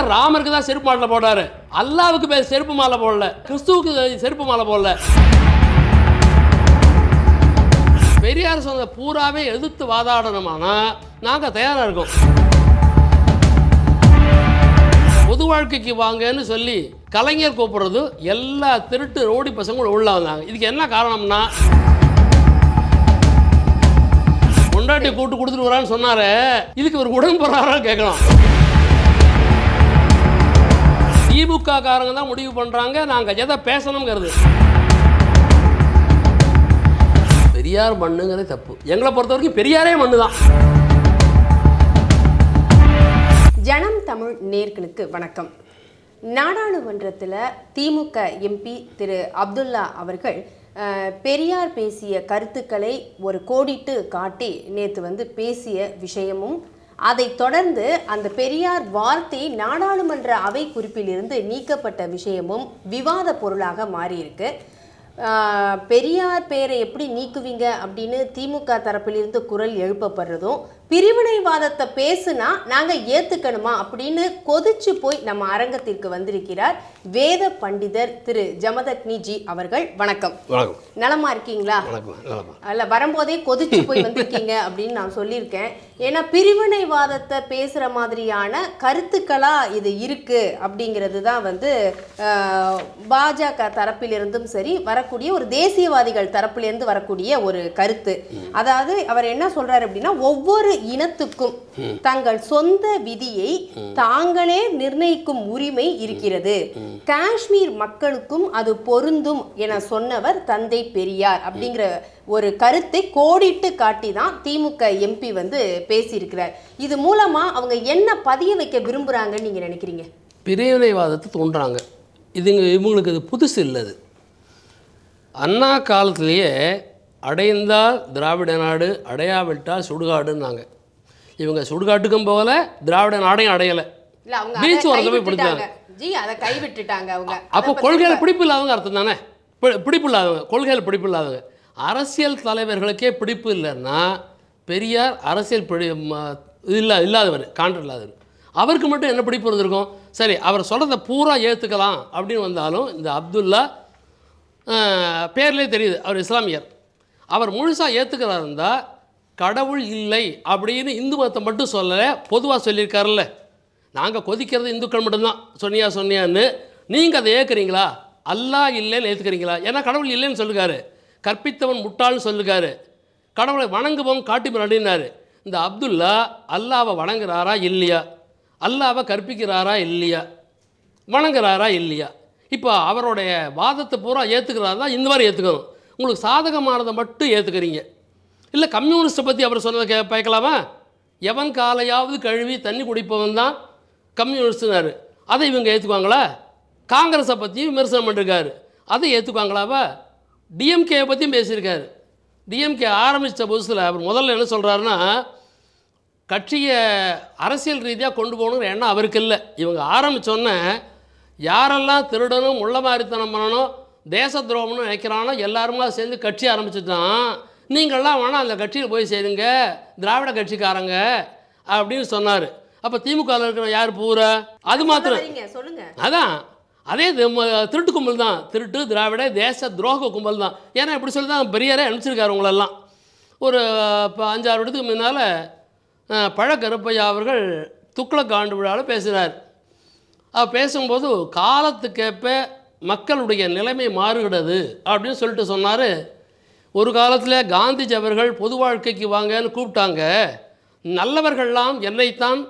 ஏன் ராமருக்கு தான் செருப்பு மாலை போடுறாரு. அல்லாவுக்கு செருப்பு மாலை போடல. கிறிஸ்துவுக்கு செருப்பு மாலை போடல. பெரியார் சொன்ன பூராவே எதிர்த்து வாதாடணுமானா நாங்கள் தயாராக இருக்கோம். பொது வாழ்க்கைக்கு வாங்கன்னு சொல்லி கலைஞர் கூப்பிடுறது எல்லா திருட்டு ரோடி பசங்களும் உள்ள வந்தாங்க. இதுக்கு என்ன காரணம்னா கொண்டாட்டி கூட்டு கொடுத்துட்டு வரான்னு சொன்னாரு இதுக்கு ஒரு உடன்படுறாரா கேட்கலாம். திமுக காரங்க தான் முடிவு பண்றாங்க. நாங்க எதை பேசணுங்கிறது. பெரியார் மண்ணுங்கிறதே தப்பு. எங்களை பொறுத்த வரைக்கும் பெரியாரே மண்ணு தான் ஜனம் தமிழ் நேர்களுக்கு வணக்கம். நாடாளுமன்றத்தில் திமுக எம்பி திரு அப்துல்லா அவர்கள் பெரியார் பேசிய கருத்துக்களை ஒரு கோடிட்டு காட்டி நேற்று வந்து பேசிய விஷயமும் அதைத் தொடர்ந்து அந்த பெரியார் வார்த்தை நாடாளுமன்ற அவை குறிப்பிலிருந்து நீக்கப்பட்ட விஷயமும் விவாத பொருளாக மாறியிருக்கு. பெரியார் பேரை எப்படி நீக்குவீங்க அப்படின்னு திமுக தரப்பிலிருந்து குரல் எழுப்பப்படுறதும் பிரிவினைவாதத்தை பேசுனா நாங்க ஏத்துக்கணுமா அப்படின்னு கொதிச்சு போய் நம்ம அரங்கத்திற்கு வந்திருக்கிறார் வேத பண்டிதர் திரு ஜமதக்னி ஜி அவர்கள். வணக்கம். வணக்கம். நலமா இருக்கீங்களா? அல்ல வரும்போதே கொதிச்சு போய் வந்திருக்கீங்க அப்படின்னு நான் சொல்லியிருக்கேன். ஏன்னா பிரிவினைவாதத்தை பேசுற மாதிரியான கருத்துக்களா இது இருக்கு அப்படிங்கிறது தான் வந்து பாஜக தரப்பிலிருந்தும் சரி வரக்கூடிய ஒரு தேசியவாதிகள் தரப்பிலிருந்து வரக்கூடிய ஒரு கருத்து. அதாவது அவர் என்ன சொல்றாரு அப்படின்னா ஒவ்வொரு இனத்துக்கும் தங்கள் சொந்த விதியை தாங்களே நிர்ணயிக்கும் உரிமை இருக்கிறது. காஷ்மீர் மக்களுக்கும் அது பொருந்தும் என சொன்னவர் தந்தை பெரியார் அப்படிங்கிற ஒரு கருத்தை கோடிட்டு காட்டி தான் திமுக எம்பி வந்து பேசியிருக்கிறார். இது மூலமா அவங்க என்ன பதிய வைக்க விரும்புறாங்கன்னு நீங்க நினைக்கிறீங்க? பிரிவினைவாதத்தை தோன்றாங்க. இதுங்க இவங்களுக்கு இது புதுசு இல்லை அது அண்ணா காலத்திலேயே அடைந்தால் திராவிட நாடு அடையாவிட்டால் சுடுகாடுன்னாங்க. இவங்க சுடுகாட்டுக்கும் போகல திராவிட நாடையும் அடையலை. அதை ஓரத்துல போய் கைவிட்டுட்டாங்க. ஜி அதை கைவிட்டுட்டாங்க அவங்க. அப்போ கொள்கையில் பிடிப்பு இல்லாதவங்க அர்த்தம் தானே? பிடிப்பு இல்லாதவங்க கொள்கையில் பிடிப்பு இல்லாதவங்க அரசியல் தலைவர்களுக்கே பிடிப்பு இல்லைன்னா பெரியார் அரசியல் பிடி இல்லா இல்லாதவர் கான்ட்ரு இல்லாதவர். அவருக்கு மட்டும் என்ன பிடிப்பு இருந்திருக்கும்? சரி அவர் சொல்கிறத பூரா ஏற்றுக்கலாம் அப்படின்னு வந்தாலும் இந்த அப்துல்லா பேர்லேயே தெரியுது அவர் இஸ்லாமியர். அவர் முழுசாக ஏற்றுக்கிறாரு இருந்தால் கடவுள் இல்லை அப்படின்னு இந்து மதத்தை மட்டும் சொல்லலை பொதுவாக சொல்லியிருக்காருல்ல. நாங்கள் கொதிக்கிறது இந்துக்கள் மட்டும்தான். சொன்னியா சொன்னியான்னு. நீங்கள் அதை ஏற்கிறீங்களா அல்லாஹ் இல்லைன்னு ஏற்றுக்கிறீங்களா ஏன்னா கடவுள் இல்லைன்னு சொல்லுகாரு. கற்பித்தவன் முட்டாள்னு சொல்லுகாரு. கடவுளை வணங்குவோம் காட்டி அப்படின்னாரு இந்த அப்துல்லா அல்லாவை வணங்குறாரா இல்லையா? அல்லாவை கற்பிக்கிறாரா இல்லையா? வணங்குறாரா இல்லையா? இப்போ அவருடைய வாதத்தை பூரா ஏற்றுக்கிறாரா இந்த மாதிரி ஏற்றுக்கணும் உங்களுக்கு சாதகமானதை மட்டும் ஏற்றுக்கிறீங்க இல்லை கம்யூனிஸ்ட்டை பற்றி அவர் சொன்னதை கே பயக்கலாமா? எவன் காலையாவது கழுவி தண்ணி குடிப்பவன் தான் கம்யூனிஸ்ட்னாரு. அதை இவங்க ஏற்றுக்குவாங்களா காங்கிரஸை பற்றியும் விமர்சனம் பண்ணிருக்காரு. அதை ஏற்றுக்குவாங்களாவா டிஎம்கேயை பற்றியும் பேசியிருக்காரு. டிஎம்கே ஆரம்பித்த புதுசில் அவர் முதல்ல என்ன சொல்கிறாருன்னா கட்சியை அரசியல் ரீதியாக கொண்டு போகணுங்கிற எண்ணம் அவருக்கு இல்லை. இவங்க ஆரம்பித்தோன்னே யாரெல்லாம் திருடனும் உள்ள மாதிரித்தனம் பண்ணணும் தேச துரோகம்னு நினைக்கிறானோ எல்லாருமா சேர்ந்து கட்சி ஆரம்பிச்சுட்டான். நீங்கள்லாம் வேணால் அந்த கட்சியில் போய் சேருங்க திராவிட கட்சிக்காரங்க அப்படின்னு சொன்னார். அப்போ திமுகவில் இருக்கிற யார் பூரா? அது மாத்திரம். அதான். அதே திருட்டு கும்பல் தான். திருட்டு திராவிட தேச துரோக கும்பல் தான். ஏன்னா இப்படி சொல்லி தான் பெரியாரே அனுப்பிச்சிருக்காரு உங்களெல்லாம். ஒரு இப்போ அஞ்சாறு இடத்துக்கு முன்னால் பழ கருப்பையா அவர்கள் துக்ளக் ஆண்டு விழாவில் பேசினார் அவர் பேசும்போது காலத்துக்கேற்ப மக்களுடைய நிலைமை மாறுகிறது அப்படின்னு சொல்லிட்டு சொன்னார். ஒரு காலத்தில் காந்திஜி அவர்கள் பொது வாழ்க்கைக்கு வாங்கன்னு கூப்பிட்டாங்க. நல்லவர்கள்லாம் என்னைத்தான்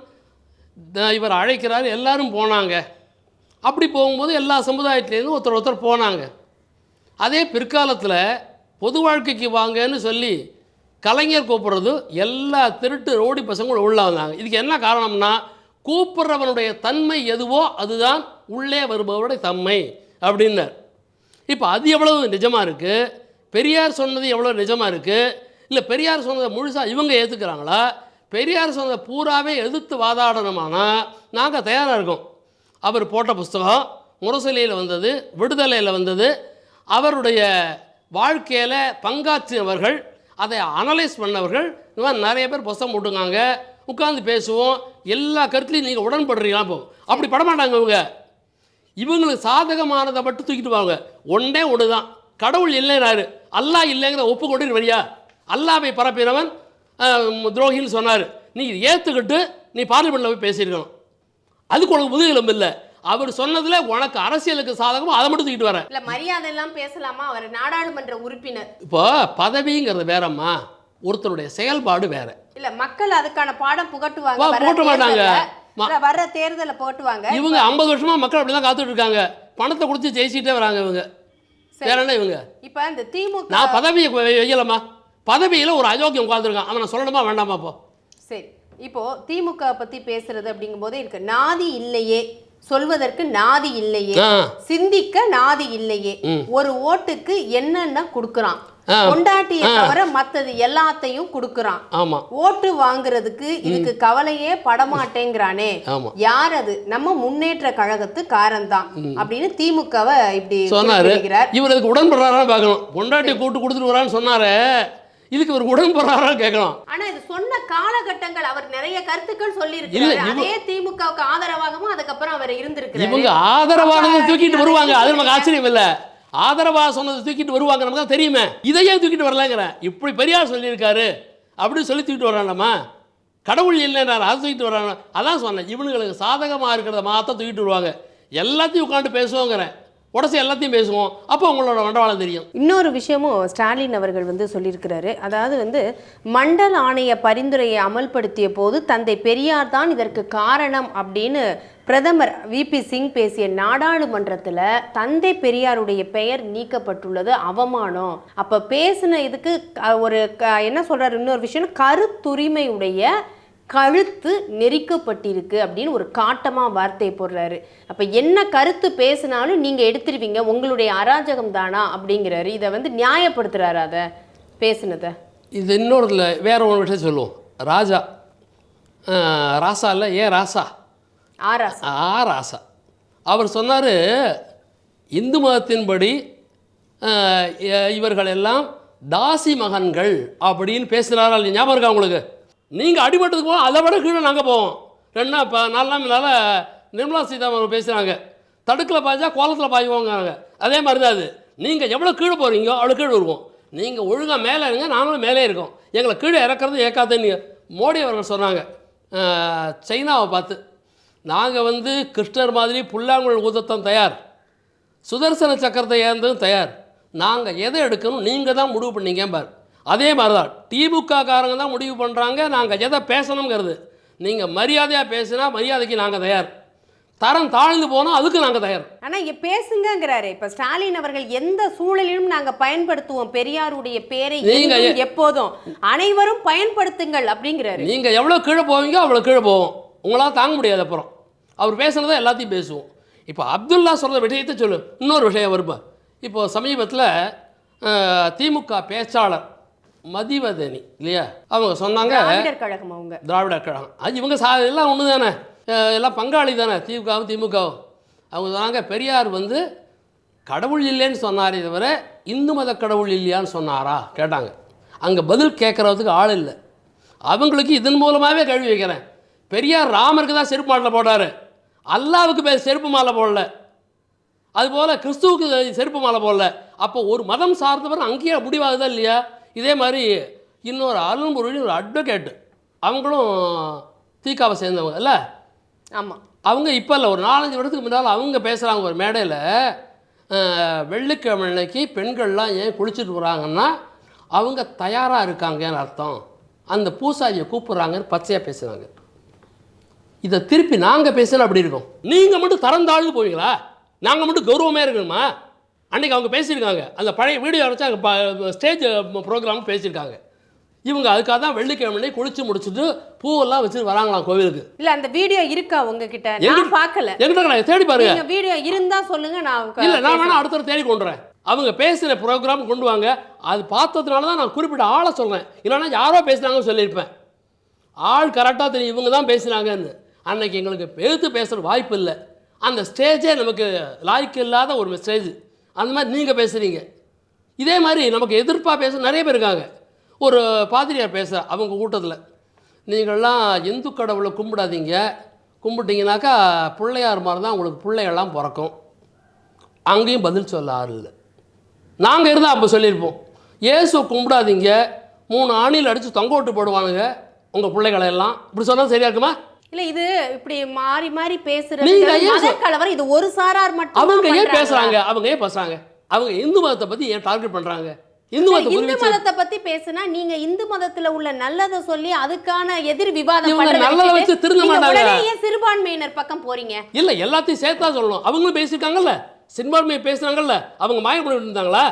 இவர் அழைக்கிறார் எல்லாரும் போனாங்க. அப்படி போகும்போது எல்லா சமுதாயத்துலேருந்து ஒருத்தர் ஒருத்தர் போனாங்க. அதே பிற்காலத்தில் பொது வாழ்க்கைக்கு வாங்கன்னு சொல்லி கலைஞர் கூப்பிட்றது எல்லா திருட்டு ரோடி பசங்களும் உள்ளே வந்தாங்க. இதுக்கு என்ன காரணம்னா கூப்பிட்றவனுடைய தன்மை எதுவோ அதுதான் உள்ளே வருபவருடைய தன்மை. அப்படின்னார். இப்போ அது எவ்வளவு நிஜமாக இருக்குது பெரியார் சொன்னது எவ்வளோ நிஜமாக இருக்குது இல்லை பெரியார் சொன்னதை முழுசாக இவங்க ஏற்றுக்கிறாங்களா பெரியார் சொன்னதை பூராவே எதிர்த்து வாதாடணுமானா நாங்கள் தயாராக இருக்கோம். அவர் போட்ட புஸ்தகம் முரசொலியில் வந்தது விடுதலையில் வந்தது. அவருடைய வாழ்க்கையில் பங்காற்றியவர்கள் அதை அனலைஸ் பண்ணவர்கள் இந்த மாதிரி நிறைய பேர் புஸ்தகம் போட்டுருக்காங்க. உட்காந்து பேசுவோம். எல்லா கருத்துலையும் நீங்கள் உடன்படுறீங்களா போ. அப்படி படமாட்டாங்க இவங்க. இவங்களுக்கு சாதகமானதை மட்டும் தூக்கிட்டு வாங்க ஒன்றே ஒன்று தான் கடவுள் இல்லைனாரு. அல்லாஹ் இல்லைங்கிற ஒப்பு கொண்டு வரியா அல்லாவை பரப்பினவன் துரோகின்னு சொன்னார். நீ ஏற்றுக்கிட்டு நீ பார்லிமெண்ட்டில் போய் பேசியிருக்கணும். அதுக்கு உனக்கு முதுகெலும்பு இல்லை. அவர் சொன்னதுல உனக்கு அரசியலுக்கு சாதகமாக அதை மட்டும் தூக்கிட்டு வரேன். இல்ல மரியாதை எல்லாம் பேசலாமா? அவர் நாடாளுமன்ற உறுப்பினர். இப்போ பதவிங்கிறது வேறம்மா. ஒருத்தருடைய செயல்பாடு வேற. இல்ல மக்கள் அதுக்கான பாடம் புகட்டுவாங்க புகட்ட மாட்டாங்க. வர்ற தேர்தலை புகட்டுவாங்க இவங்க ஐம்பது வருஷமா மக்கள் அப்படி தான் காத்துட்டு இருக்காங்க. பணத்தை கொடுத்து ஜெயிச்சிட்டே வராங்க இவங்க. வேற என்ன இவங்க? இப்ப இந்த திமுக நான் பதவியை வெய்யலம்மா பதவியில் ஒரு அயோக்கியம் உட்காந்துருக்கான் அவனை சொல்லணுமா வேண்டாமா இப்போ? சரி. இப்போ திமுக பத்தி பேசுறது அப்படிங்கும்போது இருக்கு நாதி இல்லையே. சொல்வதற்கு நாதி இல்லையே. சிந்திக்க நாதி இல்லையே. ஒரு ஓட்டுக்கு என்னென்ன கொடுக்கறான். கொண்டாட்டிய தவிர மத்தது எல்லாத்தையும் கொடுக்கறான். ஆமாம் ஓட்டு வாங்குறதுக்கு இதுக்கு கவலையே படமாட்டேங்கிறானே. யார் அது? நம்ம முன்னேற்ற கழகத்து காரன்தான் அப்படின்னு திமுகவை இப்படி சொன்னாரு. இவர் இதுக்கு உடன்படுறாரான்னு பார்க்கணும். பொண்டாட்டி கூட்டு கொடுத்துட்டு வரான்னு சொன்னாரே. இதுக்கு இவர் உடன்படுறாரான்னு கேட்கணும் ஆனா இது சொன்ன காலகட்டங்கள் அவர் நிறைய கருத்துக்கள் சொல்லி இல்ல, இருக்காரு இவ- அதே திமுகவுக்கு ஆதரவாகவும் அதுக்கப்புறம் அவர் இருந்திருக்கிறாரு. இவங்க ஆதரவானதை தூக்கிட்டு வருவாங்க. அது நமக்கு ஆச்சரியம் இல்லை ஆதரவாக சொன்னதை தூக்கிட்டு வருவாங்க நமக்கு தான் தெரியுமே. இதையே தூக்கிட்டு வரலங்கிறேன் இப்படி பெரியார் சொல்லியிருக்காரு. அப்படின்னு சொல்லி தூக்கிட்டு வர்றானம்மா கடவுள் இல்லைன்றார் அதை தூக்கிட்டு வர்றாங்க. அதான் சொன்னேன் இவனுங்களுக்கு சாதகமாக இருக்கிறத மாற்ற தூக்கிட்டு வருவாங்க. எல்லாத்தையும் உட்காந்து பேசுவோங்கிறேன் உடச்சி எல்லாத்தையும் பேசுவோம். அப்போ உங்களோட மண்டவாளம் தெரியும். இன்னொரு விஷயமும் ஸ்டாலின் அவர்கள் வந்து சொல்லியிருக்கிறாரு. அதாவது வந்து மண்டல் ஆணைய பரிந்துரையை அமல்படுத்திய போது தந்தை பெரியார் தான் இதற்கு காரணம் அப்படின்னு பிரதமர் விபி சிங் பேசிய நாடாளுமன்றத்தில் தந்தை பெரியாருடைய பெயர் நீக்கப்பட்டுள்ளது அவமானம். அப்போ பேசின இதுக்கு ஒரு க- என்ன சொல்கிறார் இன்னொரு விஷயம்? கருத்துரிமையுடைய கழுத்து நெரிக்கப்பட்டிருக்கு அப்படின்னு ஒரு காட்டமாக வார்த்தையை போடுறாரு. அப்போ என்ன கருத்து பேசினாலும் நீங்கள் எடுத்துருவீங்க உங்களுடைய அராஜகம் தானா அப்படிங்கிறாரு. இதை வந்து நியாயப்படுத்துகிறாரு அதை பேசினதை. இது இன்னொரு வேற ஒரு விஷயம் சொல்லுவோம். ராஜா ராசா இல்லை ஏன் ராசா? ஆராஸ் ஆ அவர் சொன்னார் இந்து மதத்தின்படி இவர்கள் எல்லாம் தாசி மகன்கள் அப்படின்னு பேசினாரா ஞாபகம் இருக்கா உங்களுக்கு? நீங்கள் அடிபட்டதுக்கு போவோம் அதை விட கீழே நாங்கள் போவோம். ரெண்டா இப்போ நாலு நாள் நிர்மலா சீதாராமன் பேசுகிறாங்க தடுக்கில் பாய்ச்சா கோலத்தில் பாய்வோங்கிறாங்க. அதே மாதிரி தான் அது. நீங்கள் எவ்வளோ கீழே போகிறீங்களோ அவ்வளோ கீழே வருவோம். நீங்கள் ஒழுங்காக மேலே இருங்க நாங்களும் மேலே இருக்கோம். எங்களை கீழே இறக்குறது ஏக்காதுன்னு மோடி அவர்கள் சொன்னாங்க. சைனாவை பார்த்து. நாங்கள் வந்து கிருஷ்ணர் மாதிரி புல்லாங்குழல் ஊதத்தம் தயார். சுதர்சன சக்கரத்தை ஏந்ததும் தயார். நாங்கள் எதை எடுக்கணும்? நீங்கள் தான் முடிவு பண்ணீங்க பார். அதே மாதிரி தான் திமுக காரங்க தான் முடிவு பண்ணுறாங்க நாங்கள் எதை பேசணுங்கிறது நீங்கள் மரியாதையாக பேசினா மரியாதைக்கு நாங்கள் தயார். தரம் தாழ்ந்து போனால் அதுக்கு நாங்கள் தயார். ஆனா இங்க பேசுங்கங்கிறாரு. இப்ப ஸ்டாலின் அவர்கள் எந்த சூழலிலும் நாங்க பயன்படுத்துவோம். பெரியாருடைய பேரை நீங்க எங்கும் எப்போதும். அனைவரும் பயன்படுத்துங்கள் அப்படிங்கிறாரு. நீங்கள் எவ்வளோ கீழே போவீங்க அவ்வளோ கீழே போவோம். உங்களால் தாங்க முடியாது அப்புறம். அவர் பேசுனதை எல்லாத்தையும் பேசுவோம். இப்போ அப்துல்லா சொல்கிற விஷயத்தை சொல்லு. இன்னொரு விஷயம் வருப்பா இப்போ சமீபத்தில் திமுக பேச்சாளர் மதிவதனி இல்லையா? அவங்க சொன்னாங்க கழகம் அவங்க. திராவிடர் கழகம். அது இவங்க சா எல்லாம் ஒன்று தானே? எல்லாம் பங்காளி தானே திமுகவும் திமுகவும். அவங்க சொன்னாங்க பெரியார் வந்து கடவுள் இல்லைன்னு சொன்னாரே தவிர இந்து மத கடவுள் இல்லையான்னு சொன்னாரா? கேட்டாங்க. அங்கே பதில் கேட்குறதுக்கு ஆள் இல்லை. அவங்களுக்கு இதன் மூலமாகவே கேள்வி வைக்கிறேன். பெரியார் ராமருக்கு தான் செருப்பு மாலை போட்டார். அல்லாவுக்கு செருப்பு மாலை போடல. அதுபோல் கிறிஸ்துவுக்கு செருப்பு மாலை போடல. அப்போ ஒரு மதம் சார்ந்தவர் அங்கேயே முடிவாகுதா இல்லையா? இதே மாதிரி இன்னொரு அருள்முருகன் ஒரு அட்வொகேட்டு அவங்களும் தீக்காவை சேர்ந்தவங்க இல்லை? ஆமா. அவங்க இப்போ இல்லை ஒரு நாலஞ்சு வருடத்துக்கு முன்னால் அவங்க பேசுகிறாங்க ஒரு மேடையில் வெள்ளிக்கிழமை அன்னைக்கு பெண்கள்லாம் ஏன் குளிச்சுட்டு வராங்கன்னா அவங்க தயாராக இருக்காங்கன்னு அர்த்தம். அந்த பூசாரியை கூப்பிட்றாங்கன்னு பச்சையாக பேசுகிறாங்க இதை திருப்பி நாங்கள் பேசினா அப்படி இருக்கும். நீங்கள் மட்டும் தரம் தாழ்ந்து போவீங்களா? நாங்கள் மட்டும் கௌரவமே இருக்கணுமா? அன்னைக்கு அவங்க பேசியிருக்காங்க. அந்த பழைய வீடியோ வச்சு அங்கே ஸ்டேஜ் ப்ரோக்ராம் பேசியிருக்காங்க. இவங்க அதுக்காக தான் வெள்ளிக்கிழமை குளிச்சு முடிச்சுட்டு பூவெல்லாம் வச்சுட்டு வராங்களாம் கோவிலுக்கு? இல்ல அந்த வீடியோ இருக்கா உங்ககிட்ட? நான் பார்க்கல. எங்கிட்ட நான் தேடி பாருங்க. வீடியோ இருந்தா சொல்லுங்க நான் இல்ல நான் வேணா அடுத்த தேடி கொண்டு வரேன் அவங்க பேசுகிற ப்ரோக்ராம் கொண்டு வாங்க. அது பார்த்ததுனால தான் நான் குறிப்பிட்ட ஆளை சொல்றேன். இல்லைன்னா யாரோ பேசுனாங்கன்னு சொல்லியிருப்பேன். ஆள் கரெக்டாக தெரியும். இவங்க தான் பேசுனாங்கன்னு அன்னைக்கு எங்களுக்கு எழுத்து பேசுகிற வாய்ப்பு இல்லை. அந்த ஸ்டேஜே நமக்கு லாய்க்கு இல்லாத ஒரு ஸ்டேஜ் அந்த மாதிரி நீங்கள் பேசுகிறீங்க இதே மாதிரி நமக்கு எதிர்ப்பாக பேச நிறைய பேர் இருக்காங்க. ஒரு பாதிரியார் பேச அவங்க கூட்டத்தில். நீங்கள்லாம் இந்து கடவுளை கும்பிடாதீங்க. கும்பிட்டிங்கனாக்கா பிள்ளையார் மாதிரி தான் உங்களுக்கு பிள்ளைகள்லாம் பிறக்கும். அங்கேயும் பதில் சொல்ல ஆறு இல்லை. நாங்கள் இருந்தால் அப்போ சொல்லியிருப்போம். இயேசு கும்பிடாதீங்க. மூணு ஆணியில் அடித்து தொங்க விட்டு போடுவானுங்க. உங்கள் பிள்ளைகளை எல்லாம். இப்படி சொன்னால் சரியா இருக்குமா? இல்ல இது இப்படி மாறி மாறி பேசுறது கலவரம் இது ஒரு சாரார் மட்டும் அவங்க ஏன்? பேசுகிறாங்க அவங்க ஏன் பேசுகிறாங்க அவங்க இந்து மதத்தை பற்றி ஏன் டார்கெட் பண்ணுறாங்க இந்து மதத்தை பத்தி பேசுனா நீங்க இந்து மதத்துல உள்ள நல்லதை சொல்லி அதுக்கான எதிர் விவாதம் நல்லதை வச்சு திருந்த மாட்டாங்க. சிறுபான்மையினர் பக்கம் போறீங்க? இல்லை எல்லாத்தையும் சேர்த்தா சொல்லணும். அவங்களும் பேசியிருக்காங்கல்ல? சின்பான்மையை பேசுனாங்கல்ல அவங்க மாயம் பண்ணிட்டு இருந்தாங்களா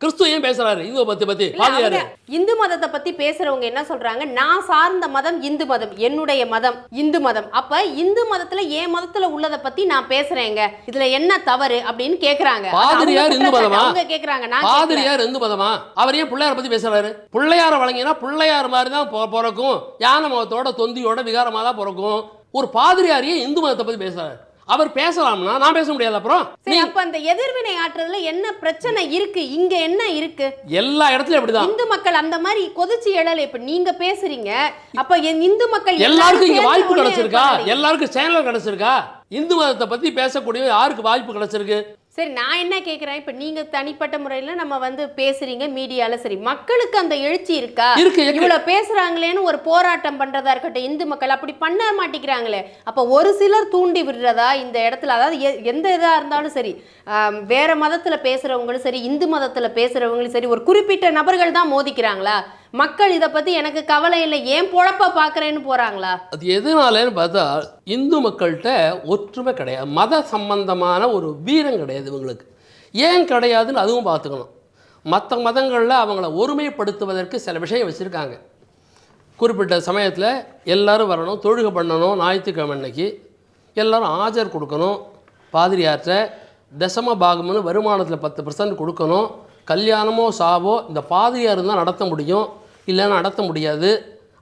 கிறிஸ்துவ ஏன் பேசுறாரு? இந்துவை பத்தி பத்தி. பாதியாரு. இந்து மதத்தை பத்தி பேசுறவங்க என்ன சொல்றாங்க? நான் சார்ந்த மதம் இந்து மதம் என்னுடைய மதம் இந்து மதம். அப்ப இந்து மதத்துல என் மதத்துல உள்ளத பத்தி நான் பேசுறேங்க. இதுல என்ன தவறு அப்படின்னு கேக்குறாங்க. பாதிரியார் இந்து. மதமா? அவங்க கேக்குறாங்க. நான். பாதிரியார் இந்து மதமா? அவர் ஏன் பிள்ளையார பத்தி பேசுறாரு? பிள்ளையார வழங்கினா பிள்ளையார் மாதிரி தான் பிறக்கும். யானை மதத்தோட தொந்தியோட விகாரமா தான் பிறக்கும். ஒரு பாதிரியார் ஏன் இந்து மதத்தை பத்தி பேசுறாரு? அவர் பேசலாம்னா நான் பேச முடியாது அப்புறம். சரி அப்ப அந்த எதிர்வினை ஆற்றுறதுல என்ன பிரச்சனை இருக்கு? இங்க என்ன இருக்கு? எல்லா இடத்துலயும் அப்படிதான். இந்து மக்கள் அந்த மாதிரி கொதிச்சு எழல. இப்ப நீங்க பேசுறீங்க. அப்ப இந்து மக்கள் எல்லாருக்கும் இங்க வாய்ப்பு கிடைச்சிருக்கா. எல்லாருக்கும் சேனல் கிடைச்சிருக்கா? இந்து மதத்தை பத்தி பேசக்கூடிய யாருக்கு வாய்ப்பு கிடைச்சிருக்கு? சரி நான் என்ன கேக்குறேன்? இப்ப நீங்க தனிப்பட்ட முறையில நம்ம வந்து பேசுறீங்க மீடியால சரி. மக்களுக்கு அந்த எழுச்சி இருக்கா. இவ்வளவு பேசுறாங்களேன்னு ஒரு போராட்டம் பண்றதா இருக்கட்டும் இந்து மக்கள் அப்படி பண்ண மாட்டேங்கிறாங்களே. அப்ப ஒரு சிலர் தூண்டி விடுறதா இந்த இடத்துல? அதாவது எந்த இதா இருந்தாலும் சரி வேற மதத்துல பேசுறவங்களும் சரி இந்து மதத்துல பேசுறவங்களும் சரி ஒரு குறிப்பிட்ட நபர்கள் தான் மோதிக்கிறாங்களா? மக்கள் இதை பத்தி எனக்கு கவலை இல்லை. ஏன் பொழப்ப பாக்குறேன்னு போறாங்களா? அது எதனாலன்னு பார்த்தா இந்து மக்கள்கிட்ட ஒற்றுமை கிடையாது. மத சம்பந்தமான ஒரு வீரம் கிடையாது இவங்களுக்கு. ஏன் கிடையாதுன்னு அதுவும் பார்த்துக்கணும். மற்ற மதங்களில் அவங்கள ஒருமைப்படுத்துவதற்கு சில விஷயம் வச்சுருக்காங்க. குறிப்பிட்ட சமயத்தில் எல்லோரும் வரணும் தொழுகை பண்ணணும் ஞாயிற்றுக்கிழமை அன்னைக்கு எல்லோரும் ஆஜர் கொடுக்கணும். பாதிரியாற்ற தசம பாகம்னு வருமானத்தில் பத்து பர்சன்ட் கொடுக்கணும். கல்யாணமோ சாவோ இந்த பாதிரியார் இருந்தால் நடத்த முடியும் இல்லைன்னா நடத்த முடியாது.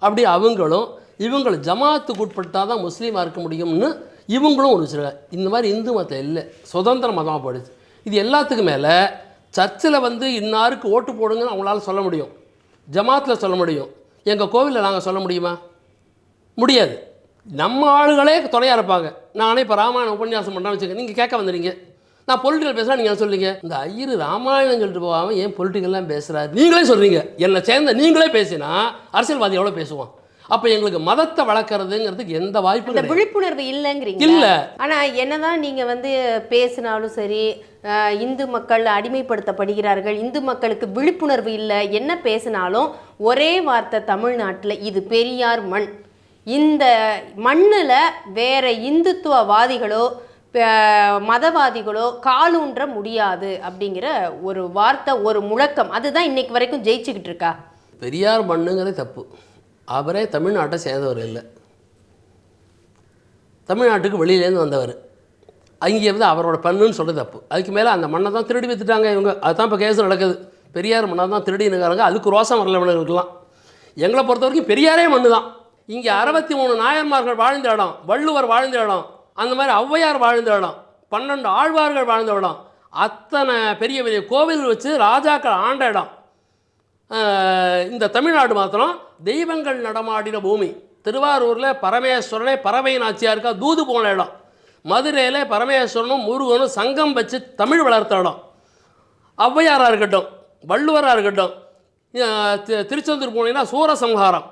அப்படி அவங்களும் இவங்களை ஜமாத்துக்கு உட்பட்டால் தான் முஸ்லீமாக இருக்க முடியும்னு இவங்களும் ஒன்று வச்சுருக்காங்க இந்த மாதிரி இந்து மதம் இல்லை சுதந்திர மதமாக போயிடுச்சு. இது எல்லாத்துக்கும் மேலே சர்ச்சில் வந்து இன்னாருக்கு ஓட்டு போடுங்கன்னு அவங்களால சொல்ல முடியும். ஜமாத்தில் சொல்ல முடியும். எங்கள் கோவிலில் நாங்கள் சொல்ல முடியுமா? முடியாது. நம்ம ஆளுகளே துணையாக இருப்பாங்க. நானே இப்போ ராமாயணம் உபன்யாசம் பண்ணுறேன்னு வச்சுக்கேன் நீங்கள் கேட்க வந்துடுங்க நான் பொலிட்டிக்கல் பேசுகிறேன் நீங்கள் சொல்றீங்க. இந்த ஐயர் ராமாயணம் சொல்லிட்டு போகாமல் ஏன் பொலிட்டிக்கல்லாம் பேசுகிறாரு நீங்களே சொல்கிறீங்க என்னை சேர்ந்த நீங்களே பேசினா அரசியல்வாதி எவ்வளோ பேசுவோம் அப்போ எங்களுக்கு மதத்தை வளர்க்குறதுங்கிறதுக்கு எந்த வாய்ப்பும் கிடையாது. விழிப்புணர்வு இல்லைங்கிறீங்க இல்ல. ஆனா என்னதான் நீங்க வந்து பேசினாலும் சரி இந்து மக்கள் அடிமைப்படுத்தப்படுகிறார்கள் இந்து மக்களுக்கு விழிப்புணர்வு இல்லை என்ன பேசினாலும் ஒரே வார்த்தை தமிழ்நாட்டுல இது பெரியார் மண். இந்த மண்ணுல வேற இந்துத்துவவாதிகளோ மதவாதிகளோ காலூன்ற முடியாது அப்படிங்கிற ஒரு வார்த்தை ஒரு முழக்கம். அதுதான் இன்னைக்கு வரைக்கும் ஜெயிச்சுக்கிட்டு இருக்கா? பெரியார் மண்ணுங்கிறதே தப்பு. அவரே தமிழ்நாட்டை சேர்ந்தவர் இல்லை. தமிழ்நாட்டுக்கு வெளியிலேருந்து வந்தவர். அங்கே வந்து அவரோட பண்ணுன்னு சொல்கிறது தப்பு. அதுக்கு மேலே அந்த மண்ணை தான் திருடி வித்துட்டாங்க இவங்க. அதுதான் இப்போ கேஸ் நடக்குது. பெரியார் மண்ணை தான் திருடினுக்காரங்க அதுக்கு ரோசம் வரல எங்களை பொறுத்த வரைக்கும் பெரியாரே மண்ணு தான் இங்கே அறுபத்தி மூணு நாயன்மார்கள் வாழ்ந்த இடம் வள்ளுவர் வாழ்ந்த இடம் அந்த மாதிரி ஔவையார் வாழ்ந்த இடம் பன்னெண்டு ஆழ்வார்கள் வாழ்ந்த இடம் அத்தனை பெரிய பெரிய கோவில் வச்சு ராஜாக்கள் ஆண்ட இடம். இந்த தமிழ்நாடு மாத்திரம் தெய்வங்கள் நடமாடின பூமி. திருவாரூரில் பரமேஸ்வரனே பறவை நாச்சியாருக்கா தூது போன இடம். மதுரையில் பரமேஸ்வரனும் முருகனும் சங்கம் வச்சு தமிழ் வளர்த்த இடம். ஔவையாராக இருக்கட்டும் வள்ளுவராக இருக்கட்டும் திருச்செந்தூர் போனீங்கன்னா சூரசம்ஹாரம்.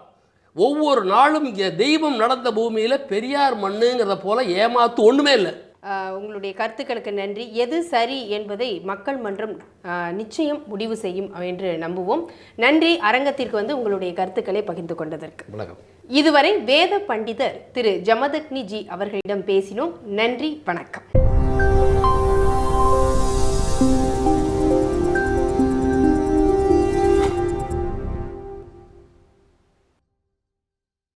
ஒவ்வொரு நாளும் இங்கே தெய்வம் நடந்த பூமியில் பெரியார் மண்ணுங்கிறத போல ஏமாத்து ஒன்றுமே இல்லை. உங்களுடைய கருத்துக்களுக்கு நன்றி. எது சரி என்பதை மக்கள் மன்றம் நிச்சயம் முடிவு செய்யும் என்று நம்புவோம். நன்றி. அரங்கத்திற்கு வந்து உங்களுடைய கருத்துக்களை பகிர்ந்து கொண்டதற்கு. வணக்கம். இதுவரை வேத பண்டிதர் திரு ஜமதக்னி ஜி அவர்களிடம் பேசினோம். நன்றி. வணக்கம்.